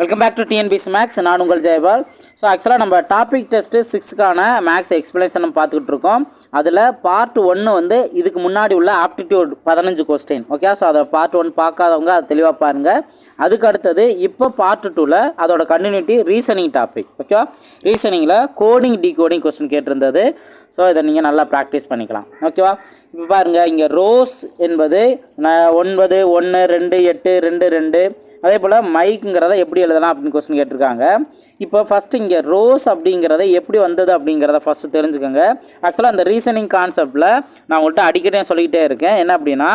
Welcome back to TNPSC maths நான் உங்கள் Jayapal. So ஆக்சுவலாக நம்ம டாபிக் டெஸ்ட்டு சிக்ஸ்க்கான மேக்ஸ் எக்ஸ்பிளேஷன் பார்த்துக்கிட்டு இருக்கோம். அதில் பார்ட் ஒன்று வந்து இதுக்கு முன்னாடி உள்ள ஆப்டிடியூட் பதினஞ்சு கொஸ்டின் ஓகே ஸோ அதை பார்ட் ஒன் பார்க்காதவங்க அதை தெளிவாக பாருங்கள் அதுக்கு அடுத்தது இப்போ பார்ட் டூவில் அதோட கண்டினியூட்டி ரீசனிங் டாபிக் ஓகேவா ரீசனிங்கில் கோடிங் டிகோடிங் கொஸ்டின் கேட்டிருந்தது. ஸோ இதை நீங்கள் நல்லா ப்ராக்டிஸ் பண்ணிக்கலாம். ஓகேவா இப்போ பாருங்கள் இங்கே ரோஸ் என்பது ஒன்பது ஒன்று ரெண்டு எட்டு ரெண்டு ரெண்டு. அதே போல் மைக்குங்கிறத எப்படி எழுதலாம் அப்படின்னு கொஸ்டின் கேட்டிருக்காங்க. இப்போ ஃபஸ்ட்டு இங்கே ரோஸ் அப்படிங்கிறத எப்படி வந்தது அப்படிங்கிறத ஃபஸ்ட்டு தெரிஞ்சுக்கோங்க. ஆக்சுவலாக அந்த ரீசனிங் கான்செப்டில் நான் உங்கள்கிட்ட அடிக்கடி சொல்லிக்கிட்டே இருக்கேன். என்ன அப்படின்னா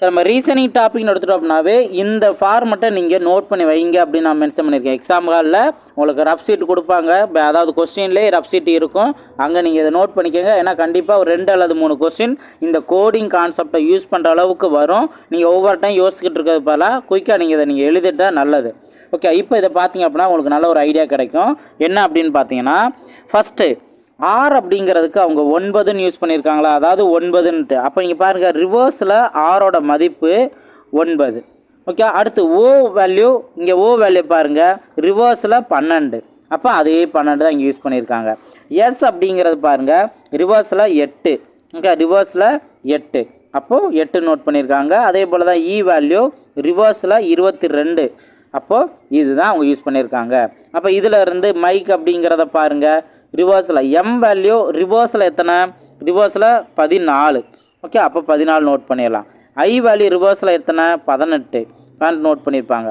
ஸோ நம்ம ரீசனிங் டாபிக்னு எடுத்துட்டோம் அப்படின்னாவே இந்த ஃபார்மெட்டை நீங்கள் நோட் பண்ணி வைங்க அப்படின்னு நான் மென்ஷன் பண்ணியிருக்கேன். எக்ஸாம் ஹாலில் உங்களுக்கு ரஃப் சீட் கொடுப்பாங்க. இப்போ அதாவது கொஸ்டின்லேயே ரஃப் சீட் இருக்கும். அங்கே நீங்கள் இதை நோட் பண்ணிக்கோங்க. ஏன்னா கண்டிப்பாக ஒரு ரெண்டு அல்லது மூணு கொஸ்டின் இந்த கோடிங் கான்செப்டை யூஸ் பண்ணுற அளவுக்கு வரும். நீங்கள் ஒவ்வொரு டைம் யோசிச்சுக்கிட்டு இருக்கிறது பல குயிக்காக நீங்கள் இதை நீங்கள் எழுதிட்டால் நல்லது. ஓகே இப்போ இதை பார்த்தீங்க அப்படின்னா உங்களுக்கு நல்ல ஒரு ஐடியா கிடைக்கும். என்ன அப்படின்னு பார்த்தீங்கன்னா ஃபஸ்ட்டு ஆர் அப்படிங்கிறதுக்கு அவங்க ஒன்பதுன்னு யூஸ் பண்ணியிருக்காங்களா? அதாவது ஒன்பதுன்ட்டு அப்போ நீங்கள் பாருங்கள் ரிவர்ஸில் ஆரோட மதிப்பு ஒன்பது. ஓகே அடுத்து ஓ வேல்யூ இங்கே ஓ வேல்யூ பாருங்கள் ரிவர்ஸில் பன்னெண்டு. அப்போ அதே பன்னெண்டு தான் இங்கே யூஸ் பண்ணியிருக்காங்க. எஸ் அப்படிங்கிறது பாருங்கள் ரிவர்ஸில் எட்டு. ஓகே ரிவர்ஸில் எட்டு. அப்போது எட்டு நோட் பண்ணியிருக்காங்க. அதே போல் தான் e இ வேல்யூ ரிவர்ஸில் இருபத்தி ரெண்டு அப்போது இதுதான் அவங்க யூஸ் பண்ணியிருக்காங்க. அப்போ இதில் இருந்து மைக் அப்படிங்கிறத பாருங்கள் ரிவர்ஸில் எம் வேல்யூ ரிவர்ஸில் எத்தனை? ரிவர்ஸில் பதினாலு. ஓகே அப்போ பதினாலு நோட் பண்ணிடலாம். ஐ வேல்யூ ரிவர்ஸில் எத்தனை? பதினெட்டு. பேண்ட் நோட் பண்ணியிருப்பாங்க.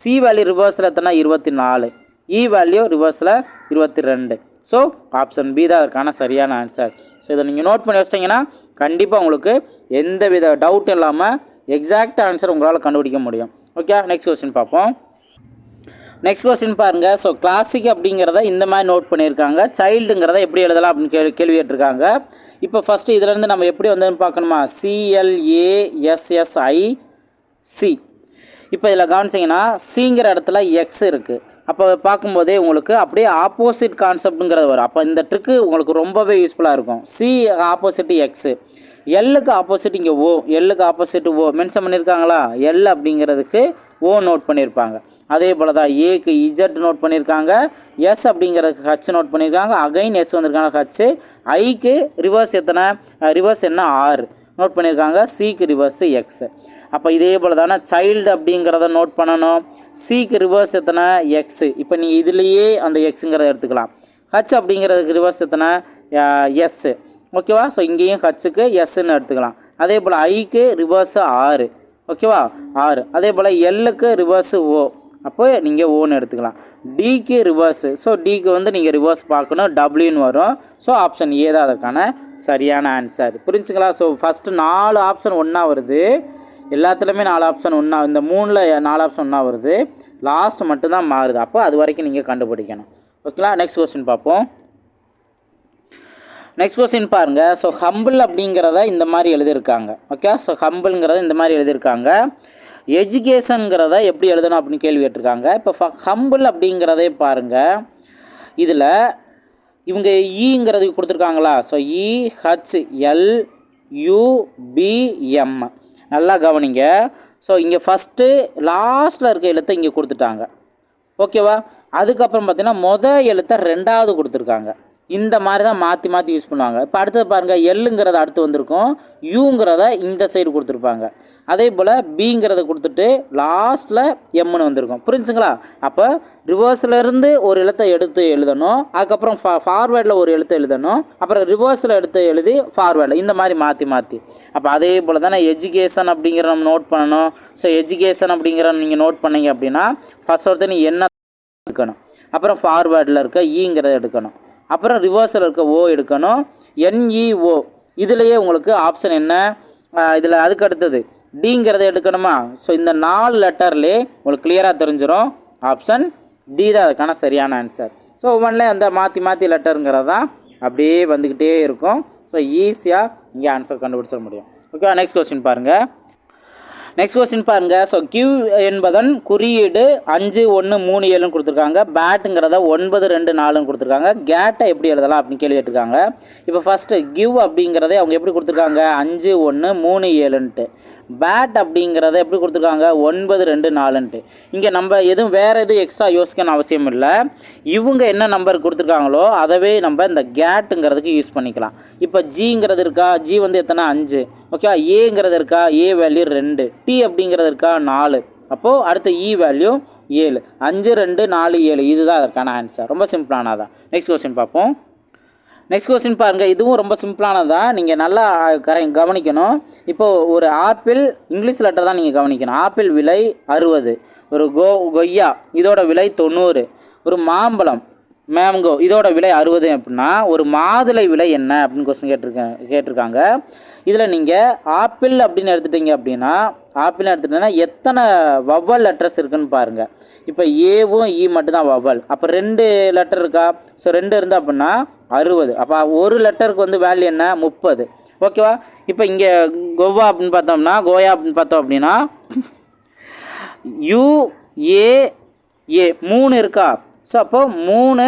சி வேல்யூ ரிவர்ஸில் எத்தனை? இருபத்தி நாலு இ e வேல்யூ ரிவர்ஸில் இருபத்தி ரெண்டு ஸோ ஆப்ஷன் பி தான் அதுக்கான சரியான ஆன்சர் ஸோ இதை நீங்கள் நோட் பண்ணி வச்சிட்டிங்கன்னா கண்டிப்பாக உங்களுக்கு எந்த வித டவுட்டும் இல்லாமல் எக்ஸாக்ட் ஆன்சர் உங்களால் கண்டுபிடிக்க முடியும். ஓகே நெக்ஸ்ட் கொஸ்டின் பார்ப்போம். நெக்ஸ்ட் கொஸ்டின் பாருங்கள் ஸோ கிளாசிக் அப்படிங்கிறத இந்த மாதிரி நோட் பண்ணியிருக்காங்க. சைல்டுங்கிறத எப்படி எழுதலாம் அப்படின்னு கேள்வி கேள்வி கேட்டிருக்காங்க. இப்போ ஃபஸ்ட்டு இதுலேருந்து நம்ம எப்படி வந்ததுன்னு பார்க்கணுமா? சிஎல்ஏஎஸ்எஸ்ஐ சி இப்போ இதில் கவனிச்சிங்கன்னா சிங்கிற இடத்துல எக்ஸ் இருக்குது அப்போ பார்க்கும்போதே உங்களுக்கு அப்படியே ஆப்போசிட் கான்செப்ட்டுங்கிறது வரும். அப்போ இந்த ட்ரிக்கு உங்களுக்கு ரொம்பவே யூஸ்ஃபுல்லாக இருக்கும். சி ஆப்போசிட் எக்ஸு எல்லுக்கு ஆப்போசிட் இங்கே ஓ எல்லுக்கு ஆப்போசிட் ஓ மென்ஷன் பண்ணியிருக்காங்களா? எல் அப்படிங்கிறதுக்கு ஓ நோட் பண்ணியிருப்பாங்க. அதே போல் தான் ஏக்கு இஜட் நோட் பண்ணியிருக்காங்க எஸ் அப்படிங்கிறதுக்கு ஹச் நோட் பண்ணியிருக்காங்க அகைன் எஸ் வந்திருக்காங்க ஹச்சு ஐக்கு ரிவர்ஸ் எத்தனை? ரிவர்ஸ் என்ன? ஆறு நோட் பண்ணியிருக்காங்க சிக்கு ரிவர்ஸு எக்ஸ் அப்போ இதே போல் தானே சைல்டு அப்படிங்கிறத நோட் பண்ணணும். சிக்கு ரிவர்ஸ் எத்தனை? எக்ஸு இப்போ நீங்கள் இதுலேயே அந்த எக்ஸுங்கிறத எடுத்துக்கலாம். ஹச் அப்படிங்கிறதுக்கு ரிவர்ஸ் எத்தனை? எஸ்ஸு ஓகேவா ஸோ இங்கேயும் ஹச்சுக்கு எஸ்ன்னு எடுத்துக்கலாம். அதே போல் ஐக்கு ரிவர்ஸு ஆறு ஓகேவா? ஆறு. அதே போல் எல்லுக்கு ரிவர்ஸு ஓ அப்போ நீங்கள் ஓன்னு எடுத்துக்கலாம். டிக்கு ரிவர்ஸு ஸோ டிக்கு வந்து நீங்கள் ரிவர்ஸ் பார்க்கணும். டபிள்யூன்னு வரும். ஸோ ஆப்ஷன் ஏ தான் அதற்கான சரியான ஆன்சர் புரிஞ்சுங்களா? ஸோ ஃபஸ்ட்டு நாலு ஆப்ஷன் ஒன்றா வருது. எல்லாத்துலேயுமே நாலு ஆப்ஷன் ஒன்றா இந்த மூணில் நாலு ஆப்ஷன் ஒன்றா வருது. லாஸ்ட் மட்டும்தான் மாறுது. அப்போ அது வரைக்கும் நீங்கள் கண்டுபிடிக்கணும். ஓகேங்களா? நெக்ஸ்ட் கொஸ்டின் பார்ப்போம். நெக்ஸ்ட் கொஸ்டின் பாருங்க. ஸோ ஹம்பிள் அப்படிங்கிறத இந்த மாதிரி எழுதியிருக்காங்க. ஓகே ஸோ ஹம்பிள்ங்கிறத இந்த மாதிரி எழுதியிருக்காங்க. எஜுகேஷனுங்கிறத எப்படி எழுதணும் அப்படின்னு கேள்வி கேட்டிருக்காங்க. இப்போ ஹம்பிள் அப்படிங்கிறதே பாருங்க. இதில் இவங்க e ஈங்கிறது கொடுத்துருக்காங்களா? So E e, H L UPM நல்லா கவனிங்க. ஸோ இங்கே ஃபஸ்ட்டு லாஸ்ட்டில் இருக்க எழுத்தை இங்கே கொடுத்துட்டாங்க. ஓகேவா அதுக்கப்புறம் பார்த்தீங்கன்னா மொதல் எழுத்தை ரெண்டாவது கொடுத்துருக்காங்க. இந்த மாதிரி தான் மாற்றி மாற்றி யூஸ் பண்ணுவாங்க. இப்போ அடுத்தது பாருங்கள் எல்லுங்கிறத அடுத்து வந்திருக்கும். யூங்கிறத இந்த சைடு கொடுத்துருப்பாங்க. அதே போல் பிங்கிறத கொடுத்துட்டு லாஸ்ட்டில் எம்னு வந்திருக்கும். புரிஞ்சுங்களா? அப்போ ரிவர்ஸ்லேருந்து ஒரு எழுத்தை எடுத்து எழுதணும். அதுக்கப்புறம் ஃபா ஃபார்வேர்டில் ஒரு எழுத்தை எழுதணும். அப்புறம் ரிவர்ஸில் எடுத்து எழுதி ஃபார்வேர்டில் இந்த மாதிரி மாற்றி மாற்றி அப்போ அதே போல் தானே எஜுகேஷன் அப்படிங்கிற நம்ம நோட் பண்ணணும். ஸோ எஜுகேஷன் அப்படிங்கிற நீங்கள் நோட் பண்ணீங்க அப்படின்னா ஃபஸ்ட் ஒருத்தர் நீ என்ன எடுக்கணும்? அப்புறம் ஃபார்வேர்டில் இருக்க ஈங்கிறத எடுக்கணும். அப்புறம் ரிவர்ஸில் இருக்க ஓ எடுக்கணும். என்இஓ இதுலேயே உங்களுக்கு ஆப்ஷன் என்ன? இதில் அதுக்கு அடுத்தது. டிங்கிறத எடுக்கணுமா? ஸோ இந்த நாலு லெட்டர்லேயே உங்களுக்கு கிளியராக தெரிஞ்சிடும் ஆப்ஷன் டி தான் அதுக்கான சரியான ஆன்சர் ஸோ ஒவ்வொன்றில் அந்த மாற்றி மாற்றி லெட்டருங்கிறது தான் அப்படியே வந்துக்கிட்டே இருக்கும். ஸோ ஈஸியாக இங்கே ஆன்சர் கண்டுபிடிச்சிட முடியும். ஓகே நெக்ஸ்ட் கொஸ்டின் பாருங்கள் நெக்ஸ்ட் கொஸ்டின் பாருங்கள் ஸோ கியூ என்பதன் குறியீடு அஞ்சு ஒன்று மூணு ஏழுன்னு கொடுத்துருக்காங்க. பேட்டுங்கிறத ஒன்பது ரெண்டு நாலுன்னு கொடுத்துருக்காங்க. கேட்டை எப்படி எழுதலாம் அப்படின்னு கேள்வி கேட்டிருக்காங்க. இப்போ ஃபஸ்ட்டு கிவ் அப்படிங்கிறதே அவங்க எப்படி கொடுத்துருக்காங்க? அஞ்சு ஒன்று மூணு ஏழுன்ட்டு. பேட் அப்படிங்கிறத எப்படி கொடுத்துருக்காங்க? ஒன்பது ரெண்டு நாலுன்ட்டு. இங்கே நம்ம எதுவும் வேறு எதுவும் எக்ஸ்ட்ரா யோசிக்கணும் அவசியம் இல்லை. இவங்க என்ன நம்பர் கொடுத்துருக்காங்களோ அதவே நம்ம இந்த கேட்டுங்கிறதுக்கு யூஸ் பண்ணிக்கலாம். இப்போ ஜிங்கிறது இருக்கா? ஜி வந்து எத்தனை? அஞ்சு. ஓகே ஏங்கிறது இருக்கா? ஏ வேல்யூ ரெண்டு. டி அப்படிங்கிறது இருக்கா? நாலு. அப்போது அடுத்த e இ வேல்யூ ஏழு. அஞ்சு ரெண்டு நாலு ஏழு. இதுதான் அதற்கான ஆன்சர் ரொம்ப சிம்பிளானதான் நெக்ஸ்ட் கொஸ்டின் பார்ப்போம். நெக்ஸ்ட் கொஸ்டின் பாருங்கள் இதுவும் ரொம்ப சிம்பிளானதாக நீங்கள் நல்லா கரை கவனிக்கணும். இப்போது ஒரு ஆப்பிள் இங்கிலீஷ் லெட்டர் தான் நீங்கள் கவனிக்கணும். ஆப்பிள் விலை அறுபது. ஒரு கோ கொய்யா இதோட விலை தொண்ணூறு. ஒரு மாம்பழம் மேம் இதோட விலை அறுபது அப்படின்னா ஒரு மாதுளை விலை என்ன அப்படின்னு கொஸ்டின் கேட்டிருக்கேன் கேட்டிருக்காங்க. இதில் நீங்கள் ஆப்பிள் அப்படின்னு எடுத்துட்டீங்க அப்படின்னா ஆப்பிள்னு எடுத்துட்டீங்கன்னா எத்தனை வவ்வல் லெட்டர்ஸ் இருக்குன்னு பாருங்கள் இப்போ ஏவும் இ e மட்டும்தான் வவ்வல் அப்போ ரெண்டு லெட்டர் இருக்கா? ஸோ ரெண்டு இருந்தால் அப்படின்னா அறுபது. அப்போ ஒரு லெட்டருக்கு வந்து வேல்யூ என்ன? முப்பது. ஓகேவா இப்போ இங்கே கோவா அப்படின்னு பார்த்தோம்னா கோயா அப்படின்னு பார்த்தோம் அப்படின்னா யூ ஏ ஏ மூணு இருக்கா? ஸோ அப்போ மூணு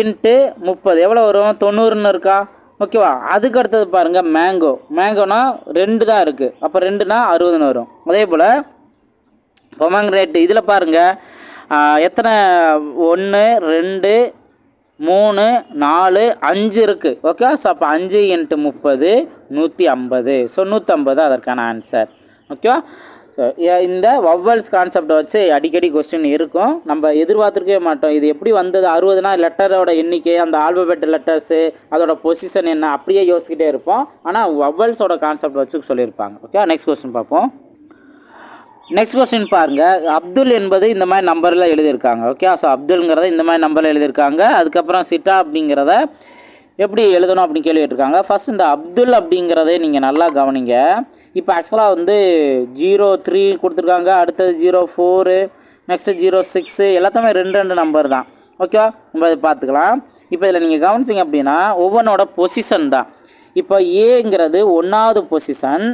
இன்ட்டு முப்பது. எவ்வளோ வரும்? தொண்ணூறுன்னு இருக்கா? ஓகேவா அதுக்கு அடுத்தது பாருங்கள் மேங்கோ மேங்கோனா ரெண்டு தான் இருக்குது அப்போ ரெண்டுனா அறுபதுன்னு வரும். அதே போல் பொமங்ரேட் இதில் பாருங்கள் எத்தனை? ஒன்று ரெண்டு மூணு நாலு அஞ்சு இருக்குது ஓகே ஸோ அப்போ அஞ்சு இன்ட்டு முப்பது நூற்றி ஐம்பது. ஸோ நூற்றம்பது அதற்கான ஆன்சர் ஓகேவா இந்த வவ்வல்ஸ் கான்செப்டை வச்சு அடிக்கடி கொஸ்டின் இருக்கும். நம்ம எதிர்பார்த்துருக்கவே மாட்டோம். இது எப்படி வந்தது? அறுபதுனா லெட்டரோட எண்ணிக்கை அந்த ஆல்பபெட் லெட்டர்ஸு அதோட பொசிஷன் என்ன? அப்படியே யோசிக்கிட்டே இருப்போம். ஆனால் வவ்வல்ஸோட கான்செப்ட் வச்சு சொல்லியிருப்பாங்க. ஓகே நெக்ஸ்ட் கொஸ்டின் பார்ப்போம். நெக்ஸ்ட் கொஸ்டின் பாருங்கள் அப்துல் என்பது இந்த மாதிரி நம்பரில் எழுதியிருக்காங்க. ஓகே ஸோ அப்துல்ங்கிறத இந்த மாதிரி நம்பரில் எழுதியிருக்காங்க. அதுக்கப்புறம் சிட்டா அப்படிங்கிறத எப்படி எழுதணும் அப்படின்னு கேள்வி கேட்டிருக்காங்க. ஃபர்ஸ்ட் இந்த அப்துல் அப்படிங்கிறதே நீங்கள் நல்லா கவனிங்க. இப்போ ஆக்சுவலாக வந்து ஜீரோ த்ரீ கொடுத்துருக்காங்க. அடுத்தது zero four next zero six எல்லாத்தையுமே ரெண்டு ரெண்டு நம்பர் தான். ஓகேவா நம்ம இதை பார்த்துக்கலாம். இப்போ இதில் நீங்கள் கவனிச்சிங்க அப்படின்னா ஒவ்வொன்றோட பொசிஷன் தான். இப்போ ஏங்கிறது ஒன்றாவது பொசிஷன்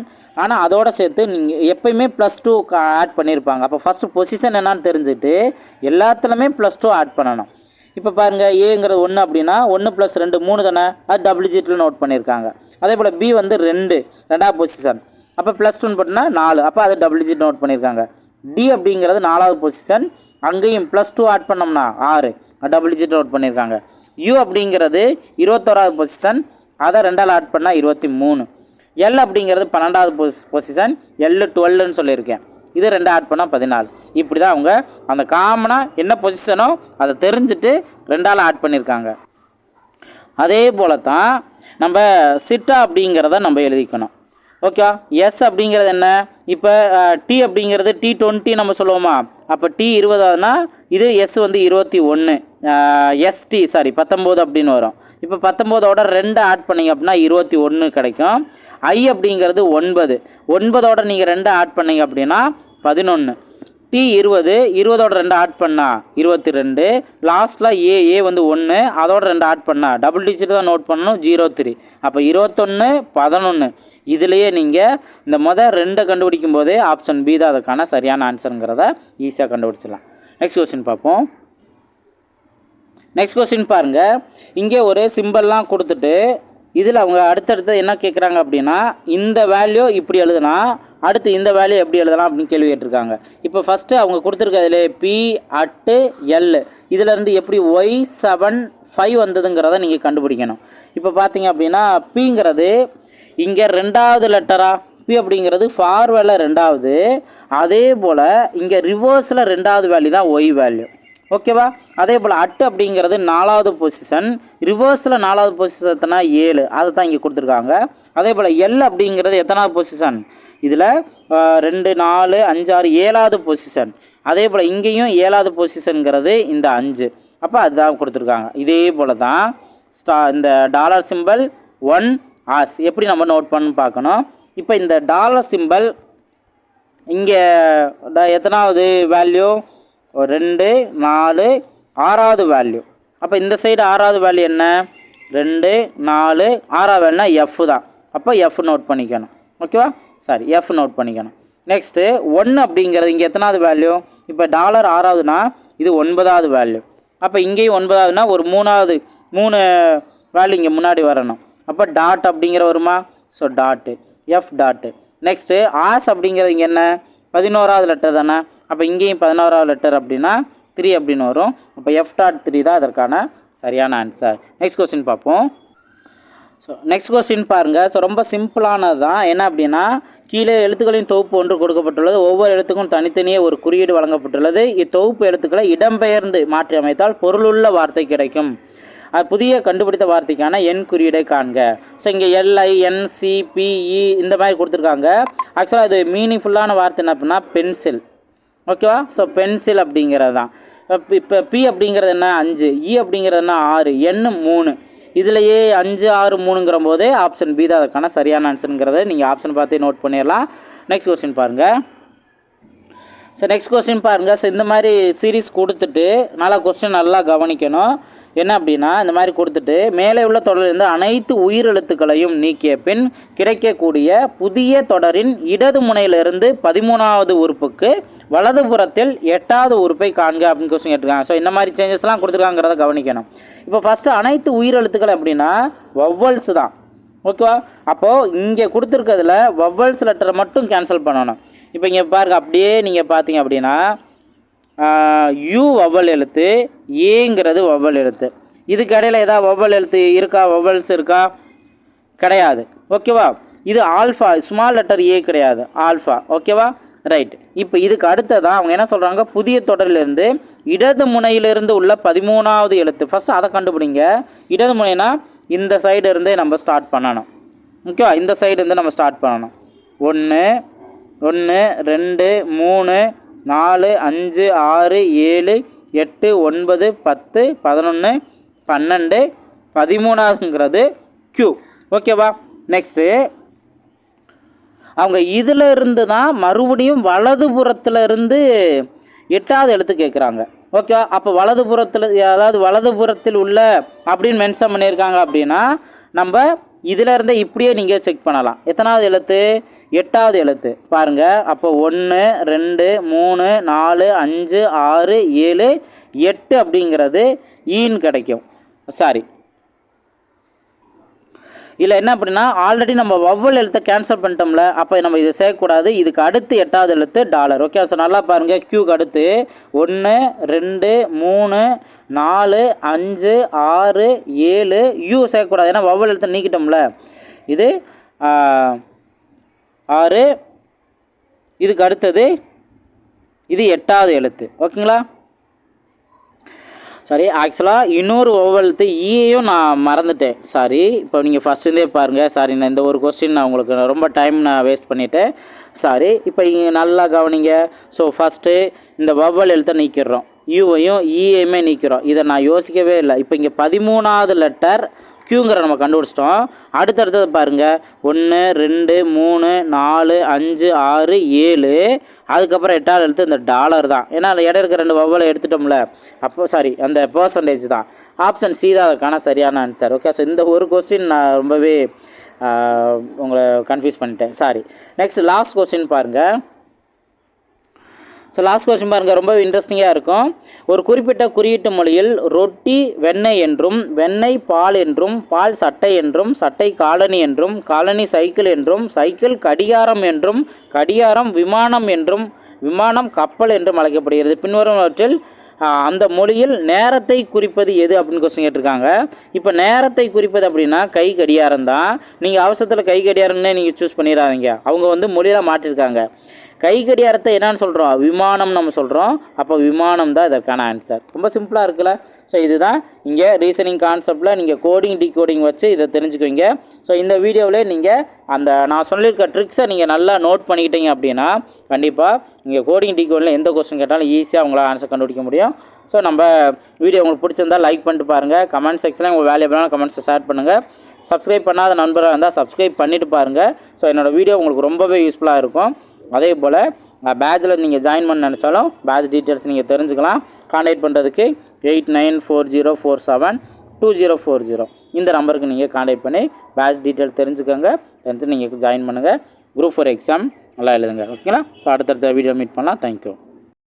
ஆனால் அதோட சேர்த்து நீங்கள் எப்பயுமே ப்ளஸ் டூ ஆட் பண்ணியிருப்பாங்க அப்போ ஃபஸ்ட்டு பொசிஷன் என்னான்னு தெரிஞ்சுட்டு எல்லாத்துலேயுமே ப்ளஸ் டூ ஆட் பண்ணணும். இப்போ பாருங்கள் ஏங்கிறது ஒன்று அப்படின்னா ஒன்று ப்ளஸ் ரெண்டு மூணு தானே? அது டபுள் ஜீட்டில் நோட் பண்ணியிருக்காங்க அதே போல் பி வந்து ரெண்டு ரெண்டாவது பொசிஷன் அப்போ ப்ளஸ் டூன்னு போட்டோன்னா நாலு. அப்போ அது டபுள் ஜீட் நோட் பண்ணியிருக்காங்க டி அப்படிங்கிறது நாலாவது பொசிஷன் அங்கேயும் ப்ளஸ் டூ ஆட் பண்ணோம்னா ஆறு. டபுள் டிஜிட் நோட் பண்ணியிருக்காங்க யூ அப்படிங்கிறது இருபத்தோராவது பொசிஷன் அதை ரெண்டால் ஆட் பண்ணால் இருபத்தி மூணு. எல் அப்படிங்கிறது பன்னெண்டாவது பொசிஷன் எல் டுவெல்னு சொல்லியிருக்கேன். இது ரெண்டு ஆட் பண்ணால் பதினாலு. இப்படி தான் அவங்க அந்த காமனாக என்ன பொசிஷனோ அதை தெரிஞ்சுட்டு ரெண்டால் ஆட் பண்ணியிருக்காங்க அதே போல தான் நம்ம சிட்டா அப்படிங்கிறத நம்ம எழுதிக்கணும். ஓகே எஸ் அப்படிங்கிறது என்ன? இப்போ டி அப்படிங்கிறது டி டுவெண்ட்டி நம்ம சொல்லுவோமா? அப்போ டி இருபதாவதுனா இது எஸ் வந்து இருபத்தி ஒன்று எஸ்டி சாரி பத்தொம்போது அப்படின்னு வரும். இப்போ பத்தொம்போதோட ரெண்டு ஆட் பண்ணீங்க அப்படின்னா இருபத்தி ஒன்று கிடைக்கும். ஐ அப்படிங்கிறது ஒன்பது. ஒன்பதோட நீங்கள் ரெண்டு ஆட் பண்ணீங்க அப்படின்னா பதினொன்று டி இருபது இருபதோட ரெண்டு ஆட் பண்ணா இருபத்தி ரெண்டு லாஸ்ட்டில் ஏ ஏ வந்து ஒன்று அதோட ரெண்டு ஆட் பண்ணா டபுள் டிஜிட் தான் நோட் பண்ணணும் ஜீரோ த்ரீ அப்போ இருபத்தொன்று பதினொன்று இதுலேயே நீங்கள் இந்த மொதல் ரெண்டை கண்டுபிடிக்கும் போதே ஆப்ஷன் பி தான் அதுக்கான சரியான ஆன்சருங்கிறத ஈஸியாக கண்டுபிடிச்சிடலாம். நெக்ஸ்ட் கொஸ்டின் பார்ப்போம். நெக்ஸ்ட் கொஸ்டின் பாருங்கள் இங்கே ஒரு சிம்பிள்லாம் கொடுத்துட்டு இதில் அவங்க அடுத்தடுத்து என்ன கேட்குறாங்க அப்படின்னா இந்த வேல்யூ இப்படி எழுதுனா அடுத்து இந்த வேல்யூ எப்படி எழுதலாம் அப்படின்னு கேள்வி கேட்டிருக்காங்க. இப்போ ஃபஸ்ட்டு அவங்க கொடுத்துருக்கிறதுல பி அட்டு எல் இதிலேருந்து எப்படி ஒய் செவன் ஃபைவ் வந்ததுங்கிறத நீங்கள் கண்டுபிடிக்கணும். இப்போ பார்த்தீங்க அப்படின்னா பிங்கிறது இங்கே ரெண்டாவது லெட்டரா பி அப்படிங்கிறது ஃபார்வேல ரெண்டாவது. அதே போல் இங்கே ரிவர்ஸில் ரெண்டாவது வேல்யூ தான் ஒய் வேல்யூ ஓகேவா? அதே போல் அட்டு அப்படிங்கிறது நாலாவது பொசிஷன் ரிவர்ஸில் நாலாவது பொசிஷன் ஏழு. அதை தான் இங்கே கொடுத்துருக்காங்க. அதே போல் எல் அப்படிங்கிறது எத்தனாவது பொசிஷன் இதில் ரெண்டு நாலு அஞ்சாறு ஏழாவது பொசிஷன் அதே போல் இங்கேயும் ஏழாவது பொசிஷனுங்கிறது இந்த அஞ்சு. அப்போ அதுதான் கொடுத்துருக்காங்க. இதே போல் தான் ஸ்டா இந்த டாலர் சிம்பல் ஒன் ஆஸ் எப்படி நம்ம நோட் பண்ணு பார்க்கணும்? இப்போ இந்த டாலர் சிம்பல் இங்கே எத்தனாவது வேல்யூ ரெண்டு நாலு ஆறாவது வேல்யூ அப்போ இந்த சைடு ஆறாவது வேல்யூ என்ன? ரெண்டு நாலு ஆறாவது வேல்யூனா எஃப் தான். அப்போ எஃப் நோட் பண்ணிக்கணும். ஓகேவா சாரி எஃப் நோட் பண்ணிக்கணும். நெக்ஸ்ட்டு ஒன்று அப்படிங்கிறது இங்கே எத்தனாவது வேல்யூ இப்போ டாலர் ஆறாவதுனா இது ஒன்பதாவது வேல்யூ அப்போ இங்கேயும் ஒன்பதாவதுனா ஒரு மூணாவது மூணு வேல்யூ இங்கே முன்னாடி வரணும். அப்போ டாட் அப்படிங்கிற வருமா? So dot F dot next as அப்படிங்கிறது இங்கே என்ன? பதினோராவது லெட்டர் தானே? அப்போ இங்கேயும் பதினோராவது லெட்டர் அப்படின்னா த்ரீ அப்படின்னு வரும். அப்போ எஃப் டாட் த்ரீ தான் அதற்கான சரியான ஆன்சர் நெக்ஸ்ட் கொஸ்டின் பார்ப்போம். ஸோ நெக்ஸ்ட் கொஸ்டின் பாருங்கள் ஸோ ரொம்ப சிம்பிளானது தான். என்ன அப்படின்னா கீழே எழுத்துக்களின் தொகுப்பு ஒன்று கொடுக்கப்பட்டுள்ளது. ஒவ்வொரு எழுத்துக்கும் தனித்தனியே ஒரு குறியீடு வழங்கப்பட்டுள்ளது. இத்தொகுப்பு எழுத்துக்களை இடம்பெயர்ந்து மாற்றி அமைத்தால் பொருளுள்ள வார்த்தை கிடைக்கும். புதிய கண்டுபிடித்த வார்த்தைக்கான எண் குறியீடை காண்க. ஸோ இங்கே எல்ஐ என்சிபிஇ இந்த மாதிரி கொடுத்துருக்காங்க. ஆக்சுவலாக இது மீனிங்ஃபுல்லான வார்த்தை என்ன அப்படின்னா பென்சில் ஓகேவா ஸோ பென்சில் அப்படிங்கிறது தான். இப்போ பி அப்படிங்கிறது என்ன? அஞ்சு. இ அப்படிங்கிறது என்ன? ஆறு. எண் மூணு. இதுலையே அஞ்சு ஆறு மூணுங்கிற போதே ஆப்ஷன் பி தான். அதுக்கான சரியான ஆன்சருங்கிறத நீங்கள் ஆப்ஷன் பார்த்து நோட் பண்ணிடலாம். நெக்ஸ்ட் கொஸ்டின் பாருங்கள் ஸோ நெக்ஸ்ட் கொஸ்டின் பாருங்கள் ஸோ இந்த மாதிரி சீரீஸ் கொடுத்துட்டு நல்லா கொஸ்டின் நல்லா கவனிக்கணும். என்ன அப்படின்னா இந்த மாதிரி கொடுத்துட்டு மேலே உள்ள தொடரிலிருந்து அனைத்து உயிரெழுத்துக்களையும் நீக்கிய பின் கிடைக்கக்கூடிய புதிய தொடரின் இடது முனையிலிருந்து பதிமூணாவது உறுப்புக்கு வலதுபுறத்தில் எட்டாவது உறுப்பை காண்க அப்படின்னு கொஸ்டின் கேட்டிருக்காங்க. ஸோ இந்த மாதிரி சேஞ்சஸ்லாம் கொடுத்துருக்காங்கிறத கவனிக்கணும். இப்போ ஃபஸ்ட்டு அனைத்து உயிரெழுத்துக்கள் அப்படின்னா வவ்வல்ஸ் தான். ஓகேவா அப்போது இங்கே கொடுத்துருக்கிறதுல வவ்வல்ஸ் லெட்டரை மட்டும் கேன்சல் பண்ணணும். இப்போ இங்கே பாருங்க அப்படியே நீங்கள் பார்த்தீங்க அப்படின்னா யூ வவ்வல் எழுத்து ஏங்கிறது வவ்வல் எழுத்து. இதுக்கு இடையில் ஏதாவது வவ்வல் எழுத்து இருக்கா வவ்வல்ஸ் இருக்கா? கிடையாது. ஓகேவா? இது ஆல்ஃபா ஸ்மால் லெட்டர் ஏ கிடையாது. ஆல்ஃபா. ஓகேவா? ரைட். இப்போ இதுக்கு அடுத்ததான் அவங்க என்ன சொல்கிறாங்க புதிய தொடரிலிருந்து இடது முனையிலிருந்து உள்ள பதிமூணாவது எழுத்து. ஃபஸ்ட்டு அதை கண்டுபிடிங்க. இடது முனைனா இந்த சைடு இருந்தே நம்ம ஸ்டார்ட் பண்ணணும். ஓகேவா? இந்த சைடு இருந்து நம்ம ஸ்டார்ட் பண்ணணும். ஒன்று ஒன்று ரெண்டு மூணு நாலு அஞ்சு ஆறு ஏழு எட்டு ஒன்பது பத்து பதினொன்று பன்னெண்டு பதிமூணாவதுங்கிறது க்யூ ஓகேவா நெக்ஸ்ட்டு அவங்க இதில் இருந்து தான் மறுபடியும் வலதுபுறத்தில் இருந்து எட்டாவது எழுத்து கேட்குறாங்க. ஓகேவா அப்போ வலதுபுறத்தில் அதாவது வலதுபுறத்தில் உள்ள அப்படின்னு மென்ஷன் பண்ணியிருக்காங்க அப்படின்னா நம்ம இதில் இப்படியே நீங்கள் செக் பண்ணலாம். எத்தனாவது எழுத்து? எட்டாவது எழுத்து. பாருங்கள் அப்போ ஒன்று ரெண்டு மூணு நாலு அஞ்சு ஆறு ஏழு எட்டு அப்படிங்கிறது ஈன்னு கிடைக்கும். சாரி. இல்லை என்ன அப்படின்னா ஆல்ரெடி நம்ம வவ்வல் எழுத்தை கேன்சல் பண்ணிட்டோம்ல அப்போ நம்ம இதை சேர்க்கக்கூடாது. இதுக்கு அடுத்து எட்டாவது எழுத்து டாலர் ஓகே ஸோ நல்லா பாருங்கள் க்யூக்கு அடுத்து. ஒன்று ரெண்டு மூணு நாலு அஞ்சு ஆறு ஏழு யூ சேர்க்கக்கூடாது. ஏன்னா வவ்வல் எழுத்தை நீக்கிட்டோம்ல. இது ஆறு இதுக்கு அடுத்தது இது எட்டாவது எழுத்து. ஓகேங்களா சாரி ஆக்சுவலாக இன்னொரு ஒவ்வொருத்து ஈயையும் நான் மறந்துட்டேன். சாரி இப்போ நீங்கள் ஃபஸ்ட்டுருந்தே பாருங்கள் சாரி நான் இந்த ஒரு கொஸ்டின் நான் உங்களுக்கு ரொம்ப டைம் நான் வேஸ்ட் பண்ணிட்டேன். சாரி இப்போ இங்கே நல்லா கவனிங்க. ஸோ ஃபஸ்ட்டு இந்த வவ்வல் எழுத்தை நீக்கிடுறோம். யூவையும் ஈயையுமே நீக்கிறோம். இதை நான் யோசிக்கவே இல்லை. இப்போ இங்கே பதிமூணாவது லெட்டர் க்யூங்கிற நம்ம கண்டுபிடிச்சிட்டோம். அடுத்தடுத்தது பாருங்கள் ஒன்று ரெண்டு மூணு நாலு அஞ்சு ஆறு ஏழு. அதுக்கப்புறம் எட்டாவது எழுத்து இந்த டாலர் தான். ஏன்னா அந்த இடம் இருக்க ரெண்டு வவ்வலை எடுத்துட்டோம்ல. அப்போ சாரி அந்த பர்சன்டேஜ் தான். ஆப்ஷன் சி தான் அதுக்கான சரியான ஆன்சர் ஓகே ஸோ இந்த ஒரு கொஸ்டின் நான் ரொம்பவே உங்களை கன்ஃபியூஸ் பண்ணிட்டேன். சாரி நெக்ஸ்ட் லாஸ்ட் கொஸ்டின் பாருங்கள் ஸோ லாஸ்ட் கொஸ்டின் பாருங்கள் ரொம்ப இன்ட்ரெஸ்டிங்காக இருக்கும். ஒரு குறிப்பிட்ட குறியீட்டு மொழியில் ரொட்டி வெண்ணெய் என்றும் வெண்ணெய் பால் என்றும் பால் சட்டை என்றும் சட்டை காலனி என்றும் காலனி சைக்கிள் என்றும் சைக்கிள் கடிகாரம் என்றும் கடிகாரம் விமானம் என்றும் விமானம் கப்பல் என்றும் அழைக்கப்படுகிறது. பின்வருவற்றில் அந்த மொழியில் நேரத்தை குறிப்பது எது அப்படின்னு கொஸ்டின் கேட்டிருக்காங்க. இப்போ நேரத்தை குறிப்பது அப்படின்னா கை கடிகாரம் தான் நீங்கள் அவசரத்தில் கை கடிகாரம்னே நீங்கள் சூஸ் பண்ணிடாதீங்க. அவங்க வந்து மொழியில் மாட்டிருக்காங்க. கை கடிகாரத்தை என்னன்னு சொல்கிறோம் விமானம் நம்ம சொல்கிறோம் அப்போ விமானம் தான் இதற்கான ஆன்சர் ரொம்ப சிம்பிளாக இருக்குல்ல? ஸோ இதுதான் இங்கே ரீசனிங் கான்செப்டில் நீங்கள் கோடிங் டிகோடிங் வச்சு இதை தெரிஞ்சுக்குவீங்க. ஸோ இந்த வீடியோவில் நீங்கள் அந்த நான் சொல்லியிருக்க ட்ரிக்ஸை நீங்கள் நல்லா நோட் பண்ணிக்கிட்டீங்க அப்படின்னா கண்டிப்பாக நீங்கள் கோடிங் டிகோடில் எந்த கொஸ்டின் கேட்டாலும் ஈஸியாக உங்களால் ஆன்சர் கண்டுபிடிக்க முடியும். ஸோ நம்ம வீடியோ உங்களுக்கு பிடிச்சிருந்தா லைக் பண்ணிட்டு பாருங்கள் கமெண்ட் செக்ஷனில் உங்கள் வேல்யூபிளான கமெண்ட்ஸை ஷேர் பண்ணுங்கள் சப்ஸ்கிரைப் பண்ணாத நண்பராக இருந்தால் சப்ஸ்கிரைப் பண்ணிவிட்டு பாருங்கள் ஸோ என்னோடய வீடியோ உங்களுக்கு ரொம்பவே யூஸ்ஃபுல்லாக இருக்கும். அதே போல் பேட்சில் நீங்கள் ஜாயின் பண்ண நினச்சாலும் பேட்ச் டீட்டெயில்ஸ் நீங்கள் தெரிஞ்சுக்கலாம். கான்டாக்ட் பண்ணுறதுக்கு eight nine four zero four seven two zero four zero இந்த நம்பருக்கு நீங்கள் கான்டாக்ட் பண்ணி பேட்ச் டீட்டெயில் தெரிஞ்சுக்கோங்க. தெரிஞ்சு நீங்கள் ஜாயின் பண்ணுங்கள் குரூப் ஃபோர் எக்ஸாம் நல்லா எழுதுங்க. ஓகேங்களா ஸோ அடுத்தடுத்த வீடியோ மீட் பண்ணலாம். தேங்க்யூ